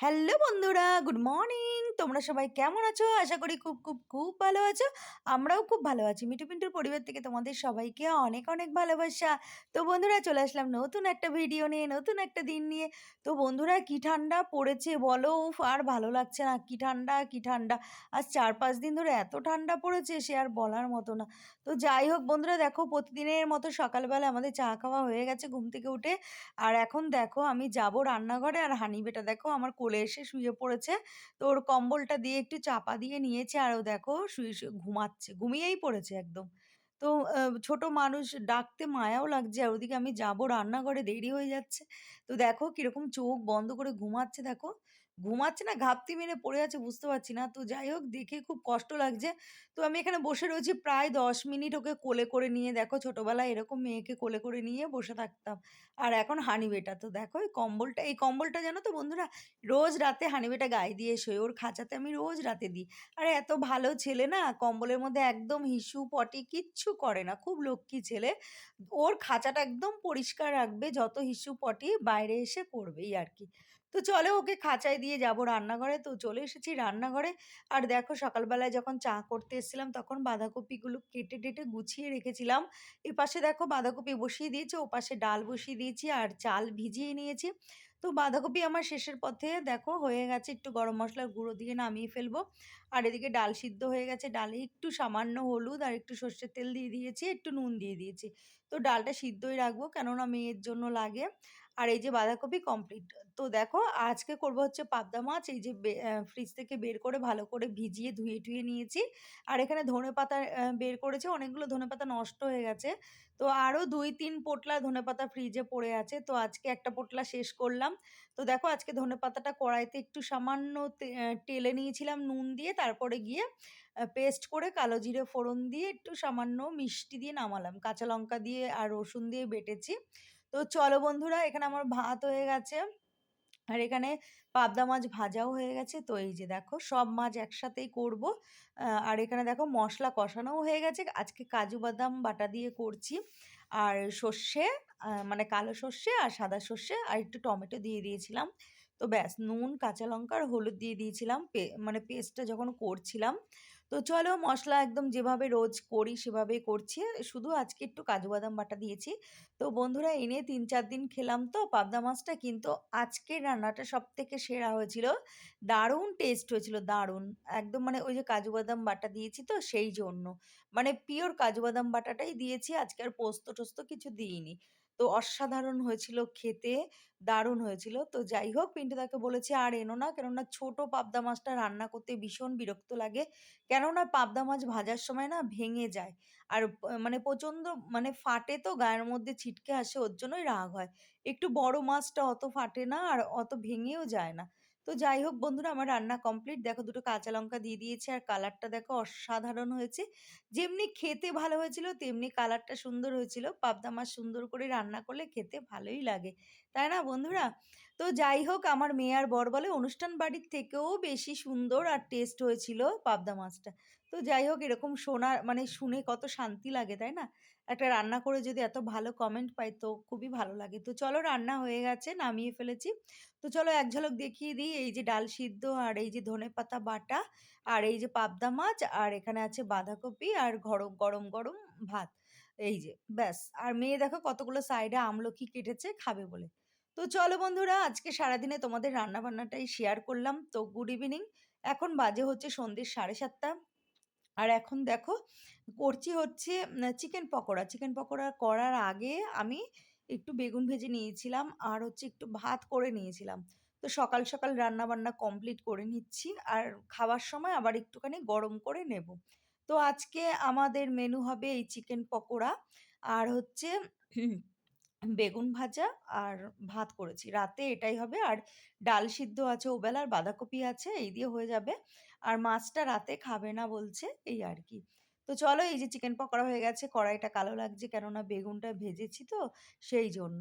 Hello বন্ধুরা good morning. তোমরা সবাই কেমন আছো? আশা করি খুব খুব খুব ভালো আছো। আমরাও খুব ভালো আছি। মিঠু পিন্টুর পরিবার থেকে তোমাদের সবাইকে অনেক অনেক ভালোবাসা। তো বন্ধুরা চলে আসলাম নতুন একটা ভিডিও নিয়ে নতুন একটা দিন নিয়ে। তো বন্ধুরা কি ঠান্ডা পড়েছে বলো? উফ, আর ভালো লাগছে না। কি ঠান্ডা কি ঠান্ডা। আজ চার পাঁচ দিন ধরে এত ঠান্ডা পড়েছে সে আর বলার মতো না। তো যাই হোক বন্ধুরা দেখো প্রতিদিনের মতো সকালবেলা আমাদের চা খাওয়া হয়ে গেছে ঘুম থেকে উঠে। আর এখন দেখো আমি যাব রান্নাঘরে। আর হানি বেটা দেখো আমার কোলে এসে শুয়ে পড়েছে। তো ওর কম্বলটা দিয়ে একটু চাপা দিয়ে নিয়েছে আর ও দেখো শুয়ে শুয়ে ঘুমাচ্ছে, ঘুমিয়েই পড়েছে একদম। তো ছোট মানুষ ডাকতে মায়াও লাগছে আর ওদিকে আমি যাব, রান্নাঘরে দেরি হয়ে যাচ্ছে। তো দেখো কীরকম চোখ বন্ধ করে ঘুমাচ্ছে দেখো। ঘুমাচ্ছে না ঘাপতি মেরে পড়ে আছে, বুঝতে পারছি না। তো যাই হোক, দেখে খুব কষ্ট লাগছে। তো আমি এখানে বসে রয়েছি প্রায় দশ মিনিট ওকে কোলে করে নিয়ে। দেখো ছোটবেলায় এরকম মেয়েকে কোলে করে নিয়ে বসে থাকতাম। আর এখন হানি বেটা তো দেখো এই কম্বলটা এই কম্বলটা জানো তো বন্ধুরা, রোজ রাতে হানি বেটা গায়ে দিয়ে শোয়। ওর খাঁচাতে আমি রোজ রাতে দিই। আর এত ভালো ছেলে না, কম্বলের মধ্যে একদম হিসু পটি কিচ্ছু করে না। খুব লক্ষ্মী ছেলে। ওর খাঁচাটা একদম পরিষ্কার রাখবে, যত হিসু পটি বাইরে এসে করবেই আর কি। তো চলো ওকে খাঁচায় দিয়ে যাব রান্নাঘরে। তো চলে এসেছি রান্নাঘরে। আর দেখো সকালবেলায় যখন চা করতে এসেছিলাম তখন বাঁধাকপিগুলো কেটে টেটে গুছিয়ে রেখেছিলাম। এ পাশে দেখো বাঁধাকপি বসিয়ে দিয়েছি, ও পাশে ডাল বসিয়ে দিয়েছি আর চাল ভিজিয়ে নিয়েছি। তো বাঁধাকপি আমার শেষের পথে দেখো হয়ে গেছে, একটু গরম মশলার গুঁড়ো দিয়ে নামিয়ে ফেলব। আর এদিকে ডাল সিদ্ধ হয়ে গেছে, ডালে একটু সামান্য হলুদ আর একটু সর্ষের তেল দিয়ে দিয়েছি, একটু নুন দিয়ে দিয়েছি। তো ডালটা সিদ্ধই রাখব কেননা মেয়ের জন্য লাগে। আর এই যে বাঁধাকপি কমপ্লিট তো দেখো আজকে করব হচ্ছে পাবদা মাছ, এই যে ফ্রিজ থেকে বের করে ভালো করে ভিজিয়ে ধুয়ে টুয়ে নিয়েছি। আর এখানে ধনে পাতা বের করেছে, অনেকগুলো ধনে পাতা নষ্ট হয়ে গেছে। তো আরও দুই তিন পোটলা ধনেপাতা ফ্রিজে পড়ে আছে, তো আজকে একটা পোটলা শেষ করলাম। তো দেখো আজকে ধনেপাতাটা কড়াইতে একটু সামান্য টেলে নিয়েছিলাম নুন দিয়ে, তারপরে গিয়ে পেস্ট করে কালো জিরে ফোড়ন দিয়ে একটু সামান্য মিষ্টি দিয়ে নামালাম। কাঁচা লঙ্কা দিয়ে আর রসুন দিয়ে বেটেছি। তো চলো বন্ধুরা, এখানে আমার ভাত হয়ে গেছে। আর এখানে পাবদা মাছ ভাজাও হয়ে গেছে। তো এই যে দেখো, সব মাছ একসাথেই করব। আর এখানে দেখো মশলা কষানোও হয়ে গেছে। আজকে কাজু বাদাম বাটা দিয়ে করছি। আর সর্ষে মানে কালো সর্ষে আর সাদা সর্ষে আর একটু টমেটো দিয়ে দিয়েছিলাম। তো ব্যাস, নুন, কাঁচা লঙ্কা আর হলুদ দিয়ে দিয়েছিলাম। মানে পেস্টটা যখন করছিলাম তো চলো মশলা একদম যেভাবে রোজ করি সেভাবেই করছি। শুধু আজকে একটু কাজু বাদাম বাটা দিয়েছি। তো বন্ধুরা এনে তিন চার দিন খেলাম তো পাবদা মাছটা কিন্তু আজকের রান্নাটা সব থেকে সেরা হয়েছিল। দারুণ টেস্ট হয়েছিল, দারুণ। একদম মানে ওই যে কাজু বাদাম বাটা দিয়েছি তো সেই জন্য। মানে পিওর কাজু বাদাম বাটাটাই দিয়েছি, আজকে আর পোস্ত টোস্ত কিছু দিইনি। তো অসাধারণ হয়েছিল খেতে, দারুণ হয়েছিল। তো যাই হোক পিন্টুদাকে বলেছি, আর এনো না, কেননা ছোট পাবদা মাছটা রান্না করতে ভীষণ বিরক্ত লাগে। কেননা পাবদা মাছ ভাজার সময় না ভেঙে যায়। আর মানে প্রচণ্ড মানে ফাটে তো, গায়ের মধ্যে ছিটকে আসে, ওর জন্যই রাগ হয়। একটু বড় মাছটা অত ফাটে না, আর অত ভেঙেও যায় না। তো যাই হোক বন্ধুরা, আমার রান্না কমপ্লিট দেখো দুটো কাঁচা লঙ্কা দিয়ে দিয়েছে আর কালারটা দেখো অসাধারণ হয়েছে। যেমনি খেতে ভালো হয়েছিল, তেমনি কালারটা সুন্দর হয়েছিল। পাবদা মাছ সুন্দর করে রান্না করলে খেতে ভালোই লাগে। তাই না বন্ধুরা? তো যাই হোক, আমার মেয়ে আর বর বলে অনুষ্ঠান বাড়ির থেকেও বেশি সুন্দর আর টেস্ট হয়েছিল পাবদা মাছটা। তো যাই হোক, এরকম শোনার মানে শুনে কত শান্তি লাগে, তাই না? একটা রান্না করে যদি এত ভালো কমেন্ট পাই তো খুবই ভালো লাগে। তো চলো রান্না হয়ে গেছে, নামিয়ে ফেলেছি। তো চলো এক ঝলক দেখিয়ে দিই, এই যে ডাল সিদ্ধ আর এই যে ধনেপাতা বাটা আর এই যে পাবদা মাছ আর এখানে আছে বাঁধাকপি আর গরম গরম গরম ভাত। এই যে, ব্যাস। আর মেয়ে দেখো কতগুলো সাইডে আমলকি কেটেছে, খাবে বলে। তো চলো বন্ধুরা, আজকে সারাদিনে তোমাদের রান্না বান্নাটাই শেয়ার করলাম। তো গুড ইভিনিং এখন বাজে হচ্ছে সন্ধ্যে সাড়ে সাতটা। আর এখন দেখো, করছি হচ্ছে চিকেন পকোড়া। চিকেন পকোড়া করার আগে আমি একটু বেগুন ভেজে নিয়েছিলাম আর হচ্ছে একটু ভাত করে নিয়েছিলাম। তো সকাল সকাল রান্না বান্না কমপ্লিট করে নিচ্ছি আর খাওয়ার সময় আবার একটুখানি গরম করে নেব। তো আজকে আমাদের মেনু হবে এই চিকেন পকোড়া। আর হচ্ছে বেগুন ভাজা আর ভাত করেছি। রাতে এটাই হবে। আর ডাল সিদ্ধ আছে ওবেলার, বাঁধাকপি আছে, এই দিয়ে হয়ে যাবে। আর মাছটা রাতে খাবে না বলছে, এই আর কি। তো চলো এই যে চিকেন পকোড়া হয়ে গেছে, কড়াইটা কালো লাগছে কেননা বেগুনটা ভেজেছি তো, সেই জন্য।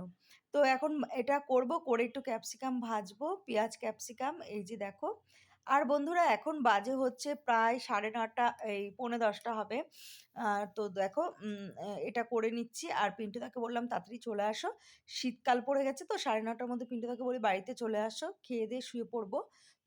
তো এখন এটা করব, করে একটু ক্যাপসিকাম ভাজবো, পেঁয়াজ ক্যাপসিকাম, এই যে দেখো আর বন্ধুরা এখন বাজে হচ্ছে প্রায় সাড়ে নটা এই পৌনে দশটা হবে তো দেখো এটা করে নিচ্ছি। আর পিন্টু পিন্টুদাকে বললাম, "তাড়াতাড়ি চলে আসো।" শীতকাল পড়ে গেছে তো সাড়ে নটার মধ্যে পিন্টু পিন্টুদাকে বলি, "বাড়িতে চলে আসো। খেয়ে দিয়ে শুয়ে পড়ব।"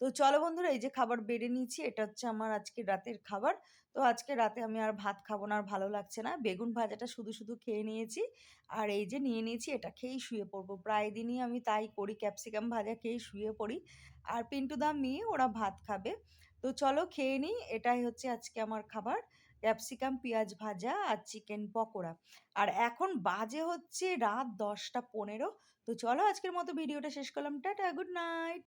তো চলো বন্ধুরা এই যে খাবার বেড়ে নিয়েছি। এটা হচ্ছে আমার আজকে রাতের খাবার। তো আজকে রাতে আমি আর ভাত খাব না, আর ভালো লাগছে না। বেগুন ভাজাটা শুধু, শুধু খেয়ে নিয়েছি। আর এই যে নিয়ে নিয়েছি এটা খেয়েই শুয়ে পড়ব। প্রায় দিনই আমি তাই করি, ক্যাপসিকাম ভাজা খেয়েই শুয়ে পড়ি। আর পিন্টু পিন্টুদা, মেয়ে ওরা ভাত খাবে। তো চলো খেয়ে নিই। এটাই হচ্ছে আজকে আমার খাবার। ক্যাপসিকাম, পেঁয়াজ ভাজা আর চিকেন পকোড়া। আর এখন বাজে হচ্ছে রাত ১০টা ১৫। তো চলো আজকের মতো ভিডিওটা শেষ করলাম। Tata, good night.